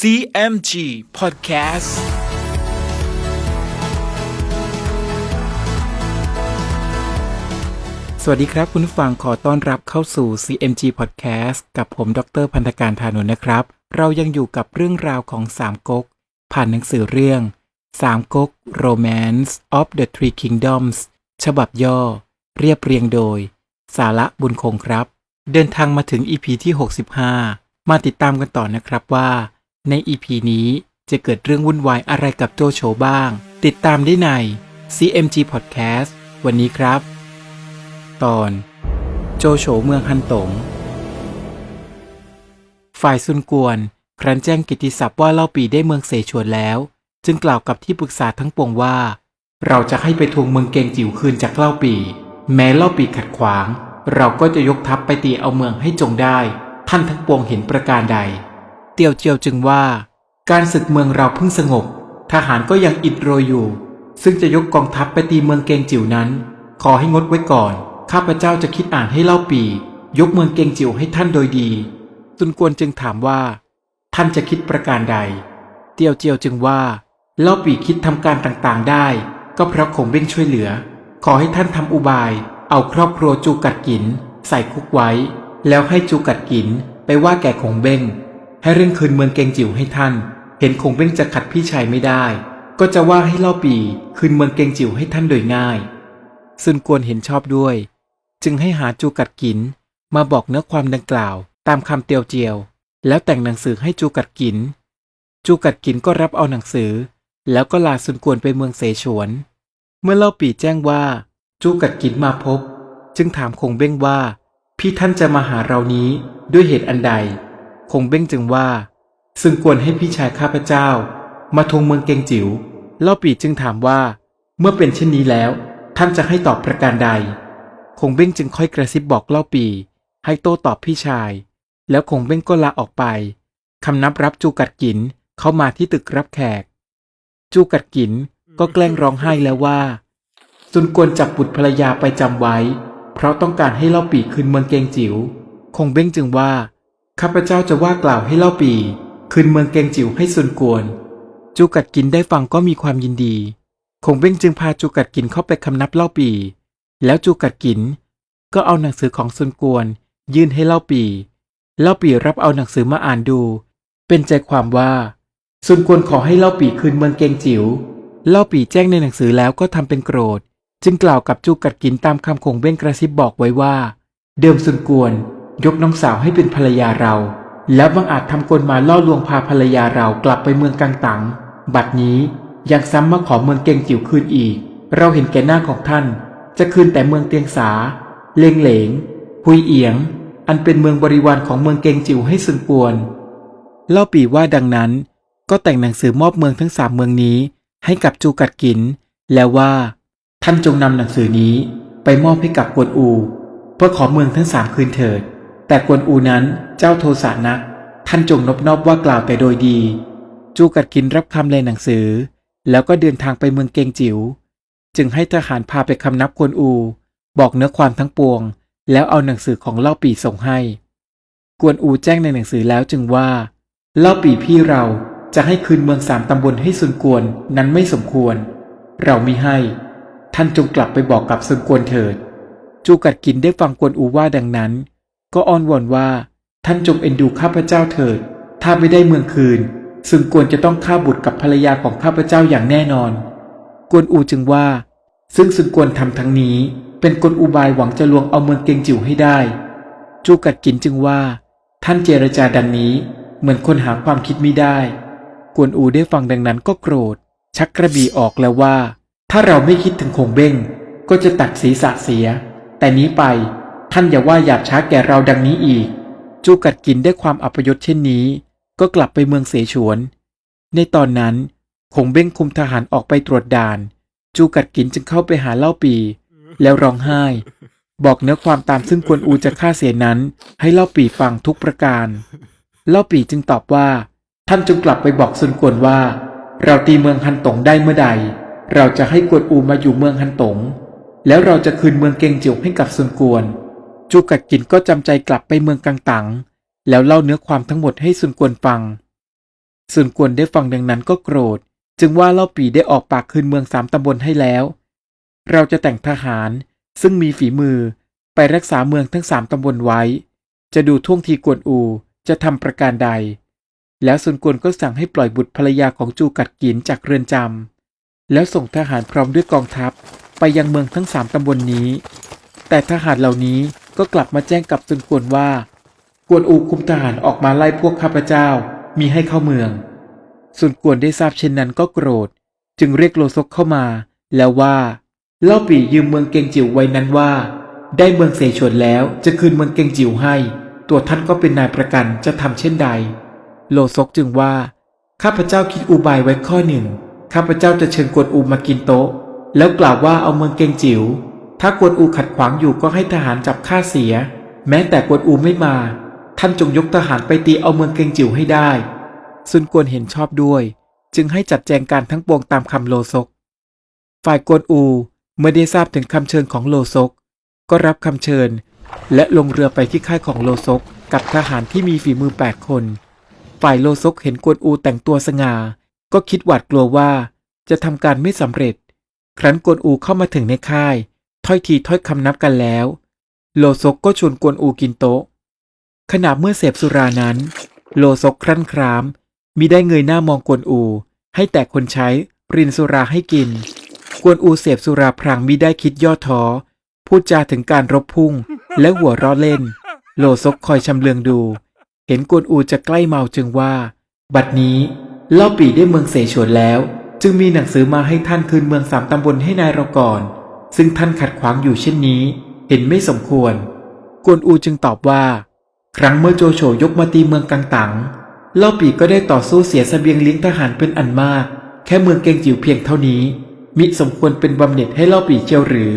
CMG Podcast สวัสดีครับคุณฟังขอต้อนรับเข้าสู่ CMG Podcast กับผมดรพันธการธานนท์นะครับ เรายังอยู่กับเรื่องราวของสามก๊กผ่านหนังสือเรื่องสามก๊ก Romance of the Three Kingdoms ฉบับย่อ เรียบเรียงโดย สาระบุญคงครับ เดินทางมาถึง EP ที่ 65 มาติดตามกันต่อนะครับว่า ใน EP นี้จะเกิดเรื่องวุ่นวายอะไรกับโจโฉบ้าง ติดตามได้ใน CMG Podcast วันนี้ครับ ตอน โจโฉเมืองฮันตง ฝ่ายซุนกวน ครั้นแจ้งกิตติศัพท์ว่าเล่าปีได้เมืองเสฉวนแล้ว จึงกล่าวกับที่ปรึกษาทั้งปวงว่า เราจะให้ไปทวงเมืองเกงจิ๋วคืนจากเล่าปี แม้เล่าปีขัดขวาง เราก็จะยกทัพไปตีเอาเมืองให้จงได้ ท่านทั้งปวงเห็นประการใด เตียวเจียวจึงว่า การศึกเมืองเราเพิ่งสงบ ทหารก็ยังอิดโรยอยู่ ซึ่งจะยกกองทัพไปตีเมืองเกงจิ๋วนั้น ขอให้งดไว้ก่อน ข้าพเจ้าจะคิดอ่านให้เล่าปี ยกเมืองเกงจิ๋วให้ท่านโดยดีซุนกวนจึงถามว่า ท่านจะคิดประการใด เตียวเจียวจึงว่า เล่าปีคิดทำการต่างๆได้ ก็เพราะคงเบ้งช่วยเหลือ ขอให้ท่านทำอุบาย เอาครอบครัวจูกัดกิน ใส่คุกไว้ แล้วให้จูกัดกินไปว่าแก่คงเบ้ง ให้เร่งคืนเมืองเกงจิ๋วให้ท่าน เห็นคงเบ้งจะขัดพี่ชายไม่ได้ ก็จะว่าให้เล่าปีคืนเมืองเกงจิ๋วให้ท่านโดยง่าย ซุนกวนเห็นชอบด้วย จึงให้หาจูกัดกิน มาบอกเนื้อความดังกล่าว ตามคำเตียวเจียว แล้วแต่งหนังสือให้จูกัดกิน จูกัดกินก็รับเอาหนังสือ แล้วก็ลาซุนกวนไปเมืองเสฉวน เมื่อเล่าปีแจ้งว่า จูกัดกินมาพบ จึงถามคงเบ้งว่า พี่ท่านจะมาหาเรานี้ด้วยเหตุอันใด คงเบ้งจึงว่า ซึ่งควรให้พี่ชายข้าพเจ้า มาทวงเมืองเกงจิ๋วเล่าปีจึงถามว่า เมื่อเป็นเช่นนี้แล้ว ท่านจะให้ตอบประการใด คงเบ้งจึงค่อยกระซิบบอกเล่าปี ให้โต้ตอบพี่ชาย แล้วคงเบ้งก็ลาออกไปคำนับรับจูกัดกินเข้ามาที่ตึกรับแขก จูกัดกินก็แกล้งร้องไห้แล้วว่าซุนกวนจับบุตรภรรยาไปจำไว้ เพราะต้องการให้เล่าปีคืนเมืองเกงจิ๋วคงเบ้งจึงว่า ข้าพเจ้าจะว่ากล่าวให้เล่าปี คืนเมืองเกงจิ๋วให้ซุนกวน จูกัดกินได้ฟังก็มีความยินดีคงเบ้งจึงพาจูกัดกินเข้าไปคำนับเล่าปี แล้วจูกัดกิน ก็เอาหนังสือของซุนกวน ยื่นให้เล่าปี เล่าปีรับเอาหนังสือมาอ่านดู เป็นใจความว่าซุนกวนขอให้เล่าปีคืนเมืองเกงจิ๋วเล่าปีแจ้งในหนังสือแล้วก็ทำเป็นโกรธ จึงกล่าวกับจูกัดกินตามคำคงเบ้งกระซิบบอกไว้ว่า เดิมซุนกวน ยกน้องสาวให้เป็นภรรยาเรา แล้วบังอาจทำกลมาล่อลวงพาภรรยาเรากลับไปเมืองกังตัง บัดนี้ยังซ้ำมาขอเมืองเกงจิ๋วคืนอีก เราเห็นแก่หน้าของท่าน จะคืนแต่เมืองเตียงสา เลงเหลงหุยเอียง อันเป็นเมืองบริวารของเมืองเกงจิ๋วให้ซุนกวน เล่าปีว่าดังนั้น ก็แต่งหนังสือมอบเมืองทั้งสามเมืองนี้ ให้กับจูกัดกิน แล้วว่า ท่านจงนำหนังสือนี้ไปมอบให้กับกวนอู เพื่อขอเมืองทั้งสามคืนเถิด แต่กวนอูนั้นเจ้าโทสานัก ท่านจงนบนอบว่ากล่าวแต่โดยดี จูกัดกินรับคำในหนังสือ แล้วก็เดินทางไปเมืองเกงจิ๋วจึงให้ทหารพาไปคำนับกวนอู บอกเนื้อความทั้งปวง แล้วเอาหนังสือของเล่าปีส่งให้ กวนอูแจ้งในหนังสือแล้วจึงว่า เล่าปีพี่เราจะให้คืนเมืองสามตำบลให้ซุนกวนนั้นไม่สมควร เรามิให้ ท่านจงกลับไปบอกกับซุนกวนเถิด จูกัดกินได้ฟังกวนอูว่าดังนั้น ก็อ้อนวอนว่า ท่านจงเอ็นดูข้าพเจ้าเถิด ถ้าไม่ได้เมืองคืนซุนกวนจะต้องฆ่าบุตรกับภรรยาของข้าพเจ้าอย่างแน่นอน กวนอูจึงว่า ซึ่งซุนกวนทำทั้งนี้ เป็นกลอุบายหวังจะลวงเอาเมืองเกงจิ๋วให้ได้ จูกัดกินจึงว่า ท่านเจรจาดังนี้ เหมือนคนหาความคิดไม่ได้ กวนอูได้ฟังดังนั้นก็โกรธ ชักกระบี่ออกแล้วว่า ถ้าเราไม่คิดถึงคงเบ้งก็จะตัดศีรษะเสีย แต่นี้ไป ท่านอย่าว่าหยาบช้าแก่เราดังนี้อีก จูกัดกินได้ความอัปยศเช่นนี้ ก็กลับไปเมืองเสฉวน ในตอนนั้นคงเบ้งคุมทหารออกไปตรวจด่าน จูกัดกินจึงเข้าไปหาเล่าปี แล้วร้องไห้ บอกเนื้อความตามซึ่งกวนอูจะฆ่าเสียนั้น ให้เล่าปีฟังทุกประการ เล่าปีจึงตอบว่า ท่านจงกลับไปบอกซุนกวนว่า เราตีเมืองฮันตงได้เมื่อใด เราจะให้กวนอูมาอยู่เมืองฮันตงแล้วเราจะคืนเมืองเกงจิ๋วให้กับซุนกวน จูกัดกินก็จำใจกลับไปเมืองกังตัง แล้วเล่าเนื้อความทั้งหมดให้ซุนกวนฟังส่วนกวนได้ฟังดังนั้นก็โกรธ จึงว่าเล่าปีได้ออกปากคืนเมืองสามตำบลให้แล้ว เราจะแต่งทหารซึ่งมีฝีมือไปรักษาเมืองทั้งสามตำบลไว้ จะดูท่วงทีกวนอูจะทำประการใด แล้วส่วนกวนก็สั่งให้ปล่อยบุตรภรรยาของจูกัดกินจากเรือนจำแล้วส่งทหารพร้อมด้วยกองทัพไปยังเมืองทั้งสามตำบลนนี้ แต่ทหารเหล่านี้ ก็กลับมาแจ้งกับซุนกวนว่า กวนอูคุมทหารออกมาไล่พวกข้าพเจ้ามีให้เข้าเมืองซุนกวนได้ทราบเช่นนั้นก็โกรธ จึงเรียกโลซกเข้ามา แล้วว่า เล่าปี่ยืมเมืองเกงจิ๋วไว้นั้นว่า ได้เมืองเสฉวนแล้วจะคืนเมืองเกงจิ๋วให้ ตัวท่านก็เป็นนายประกันจะทำเช่นใด โลซกจึงว่า ข้าพเจ้าคิดอุบายไว้ข้อหนึ่งข้าพเจ้าจะเชิญกวนอูมากินโต๊ะ แล้วกล่าวว่าเอาเมืองเกงจิ๋ว ถ้ากวนอูขัดขวางอยู่ก็ให้ทหารจับฆ่าเสีย แม้แต่กวนอูไม่มา ท่านจงยกทหารไปตีเอาเมืองเกงจิ๋วให้ได้ ซุนกวนเห็นชอบด้วย จึงให้จัดแจงการทั้งปวงตามคำโลซก ฝ่ายกวนอูเมื่อได้ทราบถึงคำเชิญของโลซก ก็รับคำเชิญ และลงเรือไปที่ค่ายของโลซก กับทหารที่มีฝีมือแปดคน ฝ่ายโลซกเห็นกวนอูแต่งตัวสง่า ก็คิดหวาดกลัวว่าจะทำการไม่สำเร็จ ครั้นกวนอูเข้ามาถึงในค่าย ถ้อยทีถ้อยคำนับกันแล้ว โลซกก็ชวนกวนอูกินโต๊ะ ขณะเมื่อเสพสุรานั้น โลซกครั่นครามมิได้เงยหน้ามองกวนอู ให้แต่คนใช้รินสุราให้กิน กวนอูเสพสุราพรางมิได้คิดย่อท้อพูดจาถึงการรบพุ่ง และหัวเร้อเล่น โลซกคอยชำเลืองดู เห็นกวนอูจะใกล้เมาจึงว่า บัดนี้เล่าปีได้เมืองเสฉวนแล้ว จึงมีหนังสือมาให้ท่านคืนเมืองสามตำบลให้นายเราก่อน ซึ่งท่านขัดขวางอยู่เช่นนี้ เห็นไม่สมควร กวนอูจึงตอบว่า ครั้งเมื่อโจโฉยกมาตีเมืองกังตังเล่าปีก็ได้ต่อสู้เสียสเสบียงเลี้ยงทหารเป็นอันมาก แค่เมืองเกงจิ๋วเพียงเท่านี้ มิสมควรเป็นบำเหน็จให้เล่าปีเจียวหรือ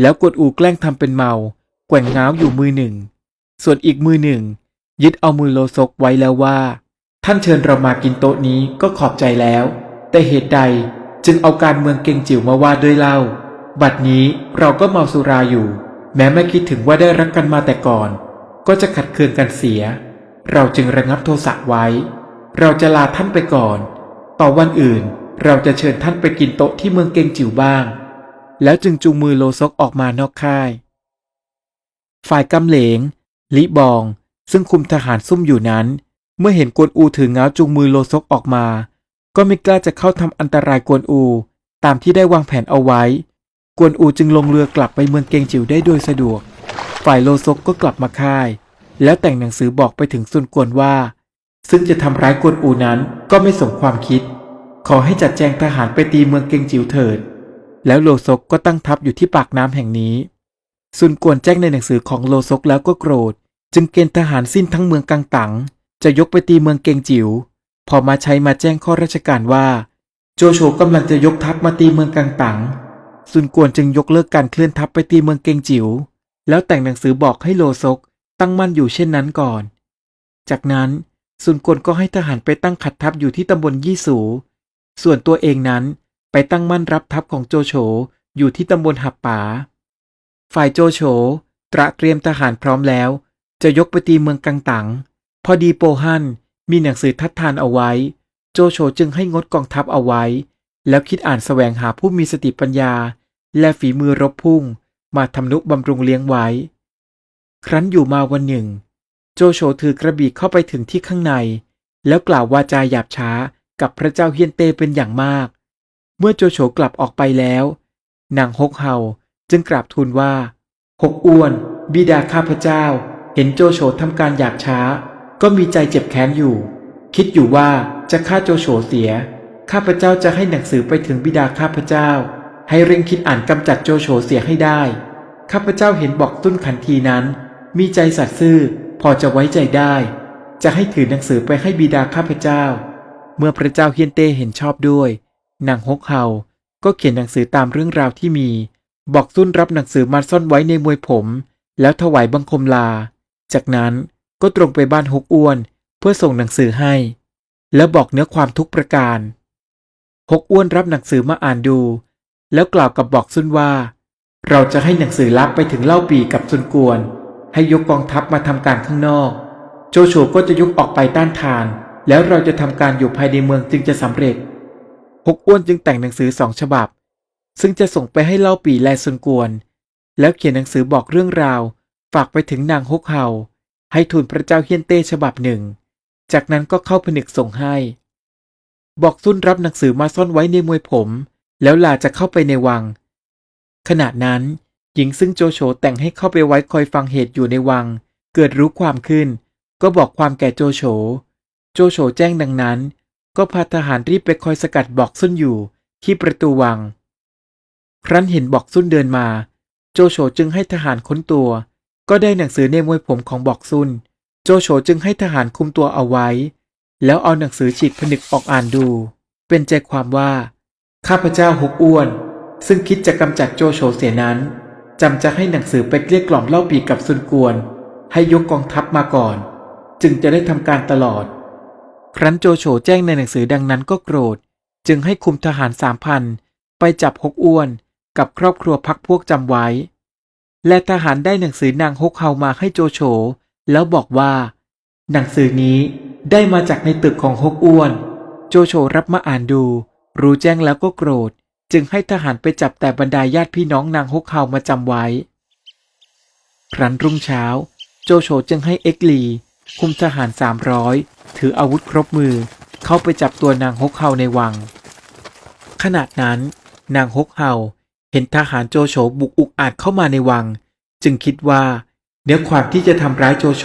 แล้วกวนอูแกล้งทำเป็นเมา แกว่งง้าวอยู่มือหนึ่ง ส่วนอีกมือหนึ่ง ยึดเอามือโลซกไว้แล้วว่า ท่านเชิญเรามากินโต๊ะนี้ก็ขอบใจแล้ว แต่เหตุใดจึงเอาการเมืองเกงจิ๋วมาว่าด้วยเล่า บัดนี้เราก็เมาสุราอยู่ แม้ไม่คิดถึงว่าได้รักกันมาแต่ก่อน ก็จะขัดเคืองกันเสีย เราจึงระงับโทสะไว้ เราจะลาท่านไปก่อน ต่อวันอื่นเราจะเชิญท่านไปกินโต๊ะที่เมืองเกงจิ๋วบ้าง แล้วจึงจูงมือโลซกออกมานอกค่าย ฝ่ายกำเหลงลิบอง ซึ่งคุมทหารซุ่มอยู่นั้น เมื่อเห็นกวนอูถือเงาจูงมือโลซกออกมา ก็ไม่กล้าจะเข้าทำอันตรายกวนอู ตามที่ได้วางแผนเอาไว้ กวนอูจึงลงเรือกลับไปเมืองเกงจิ๋วได้โดยสะดวก ฝ่ายโลซกก็กลับมาค่าย แล้วแต่งหนังสือบอกไปถึงซุนกวนว่า ซึ่งจะทำร้ายกวนอูนั้นก็ไม่สมความคิด ขอให้จัดแจงทหารไปตีเมืองเกงจิ๋วเถิด แล้วโลซกก็ตั้งทัพอยู่ที่ปากน้ำแห่งนี้ ซุนกวนแจ้งในหนังสือของโลซกแล้วก็โกรธ จึงเกณฑ์ทหารสิ้นทั้งเมืองกังตังจะยกไปตีเมืองเกงจิ๋วพอมาใช้มาแจ้งข้อราชการว่า โจโฉกำลังจะยกทัพมาตีเมืองกังตัง ซุนกวนจึงยกเลิกการเคลื่อนทัพไปตีเมืองเกงจิ๋วแล้วแต่งหนังสือบอกให้โลซกตั้งมั่นอยู่เช่นนั้นก่อน จากนั้นซุนกวนก็ให้ทหารไปตั้งขัดทัพอยู่ที่ตำบลยี่สู ส่วนตัวเองนั้นไปตั้งมั่นรับทัพของโจโฉอยู่ที่ตำบลหับป่า ฝ่ายโจโฉตระเตรียมทหารพร้อมแล้ว จะยกไปตีเมืองกังตัง พอดีโปฮันมีหนังสือทัดทานเอาไว้ โจโฉจึงให้งดกองทัพเอาไว้ แล้วคิดอ่านแสวงหาผู้มีสติปัญญา และฝีมือรบพุ่ง มาทำนุบำรุงเลี้ยงไว้ ครั้นอยู่มาวันหนึ่ง โจโฉถือกระบี่เข้าไปถึงที่ข้างใน แล้วกล่าววาจาหยาบช้ากับพระเจ้าเฮียนเตเป็นอย่างมาก เมื่อโจโฉกลับออกไปแล้ว นางฮกเฮาจึงกราบทูลว่าหกอ้วน บิดาข้าพเจ้า เห็นโจโฉทำการหยาบช้า ก็มีใจเจ็บแค้นอยู่ คิดอยู่ว่าจะฆ่าโจโฉเสีย ข้าพเจ้าจะให้หนังสือไปถึงบิดาข้าพเจ้า ให้เร่งคิดอ่านกำจัดโจโฉเสียให้ได้ ข้าพเจ้าเห็นบอกตุ้นขันทีนั้น มีใจสัตย์ซื่อพอจะไว้ใจได้ จะให้ถือหนังสือไปให้บิดาข้าพเจ้า เมื่อพระเจ้าเฮียนเต้เห็นชอบด้วยนางฮกเฮาก็เขียนหนังสือตามเรื่องราวที่มี บอกซุนรับหนังสือมาซ่อนไว้ในมวยผม แล้วถวายบังคมลา จากนั้นก็ตรงไปบ้านฮกอ้วน เพื่อส่งหนังสือให้ แล้วบอกเนื้อความทุกประการ ฮกอ้วนรับหนังสือมาอ่านดู แล้วกล่าวกับบอกซุนว่า เราจะให้หนังสือลับไปถึงเล่าปีกับซุนกวน ให้ยกกองทัพมาทำการข้างนอก โจโฉก็จะยกออกไปต้านทาน แล้วเราจะทำการอยู่ภายในเมืองจึงจะสำเร็จฮกอ้วนจึงแต่งหนังสือสองฉบับ ซึ่งจะส่งไปให้เล่าปีแลซุนกวน แล้วเขียนหนังสือบอกเรื่องราว ฝากไปถึงนางฮกเฮาให้ทูลพระเจ้าเฮียนเต้ฉบับหนึ่ง จากนั้นก็เข้าผนึกส่งให้ บอกซุนรับหนังสือมาซ่อนไว้ในมวยผม แล้วลาจะเข้าไปในวัง ขณะนั้น หญิงซึ่งโจโฉแต่งให้เข้าไปไว้คอยฟังเหตุอยู่ในวัง เกิดรู้ความขึ้น ก็บอกความแก่โจโฉ โจโฉแจ้งดังนั้น ก็พาทหารรีบไปคอยสกัดบอกซุนอยู่ที่ประตูวัง ครั้นเห็นบอกซุนเดินมา โจโฉจึงให้ทหารค้นตัว ก็ได้หนังสือในมวยผมของบอกซุนโจโฉจึงให้ทหารคุมตัวเอาไว้ แล้วเอาหนังสือฉีกผนึกออกอ่านดู เป็นใจความว่า ข้าพเจ้าหกอ้วน ซึ่งคิดจะกำจัดโจโฉเสียนั้นจำจะให้หนังสือไปเกลี้ยกล่อมเล่าปีกับซุนกวน ให้ยกกองทัพมาก่อน จึงจะได้ทำการตลอด ครั้นโจโฉแจ้งในหนังสือดังนั้นก็โกรธ จึงให้คุมทหารสามพันไปจับฮกอ้วนกับครอบครัวพักพวกจำไว้ และทหารได้หนังสือนางฮกเฮามาให้โจโฉแล้วบอกว่า หนังสือนี้ ได้มาจากในตึกของฮกอ้วน โจโฉรับมาอ่านดู รู้แจ้งแล้วก็โกรธ จึงให้ทหารไปจับแต่บรรดาญาติพี่น้องนางฮกเฮามาจำไว้ ครั้นรุ่งเช้า โจโฉจึงให้เอ็กลี คุมทหารสามร้อยถืออาวุธครบมือ เข้าไปจับตัวนางฮกเฮาในวัง ขณะนั้น นางฮกเฮาเห็นทหารโจโฉบุกอุกอาจเข้ามาในวัง จึงคิดว่าเนื้อความที่จะทำร้ายโจโฉ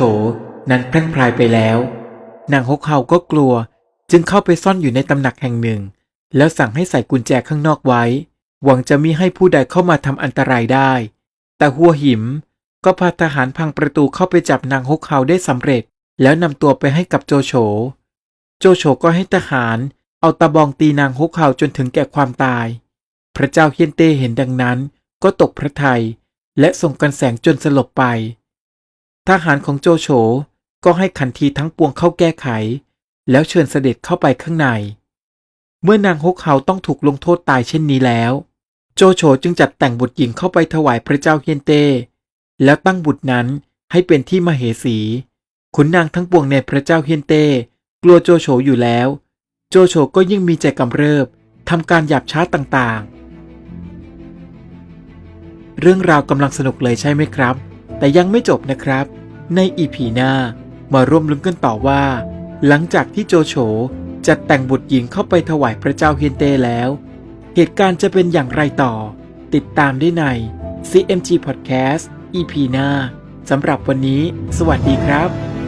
นั้นแพร่งพรายไปแล้ว นางฮกเฮาก็กลัว จึงเข้าไปซ่อนอยู่ในตำหนักแห่งหนึ่ง แล้วสั่งให้ใส่กุญแจข้างนอกไว้ หวังจะมิให้ผู้ใดเข้ามาทำอันตรายได้ แต่หัวหิมก็พาทหารพังประตูเข้าไปจับนางฮกเฮาได้สำเร็จ แล้วนำตัวไปให้กับโจโฉ โจโฉก็ให้ทหารเอาตะบองตีนางฮกเฮาจนถึงแก่ความตาย พระเจ้าเฮียนเต้เห็นดังนั้น ก็ตกพระทัยและส่งกันแสงจนสลบไป ทหารของโจโฉ ก็ให้ขันทีทั้งปวงเข้าแก้ไข แล้วเชิญเสด็จเข้าไปข้างใน เมื่อนางฮกเฮาต้องถูกลงโทษตายเช่นนี้แล้ว โจโฉจึงจัดแต่งบุตรหญิงเข้าไปถวายพระเจ้าเฮียนเต้แล้วตั้งบุตรนั้นให้เป็นที่มเหสี ขุนนางทั้งปวงในพระเจ้าเฮียนเต้กลัวโจโฉอยู่แล้ว โจโฉก็ยิ่งมีใจกำเริบทำการหยาบช้าต่างๆ เรื่องราวกำลังสนุกเลยใช่ไหมครับ แต่ยังไม่จบนะครับ ในอีพีหน้า มาร่วมลุ้นกันต่อว่า หลังจากที่โจโฉจัดแต่งบุตรหญิงเข้าไปถวายพระเจ้าเฮียนเต้แล้ว เหตุการณ์จะเป็นอย่างไรต่อ ติดตามได้ใน CMG Podcast EP หน้าสำหรับวันนี้ สวัสดีครับ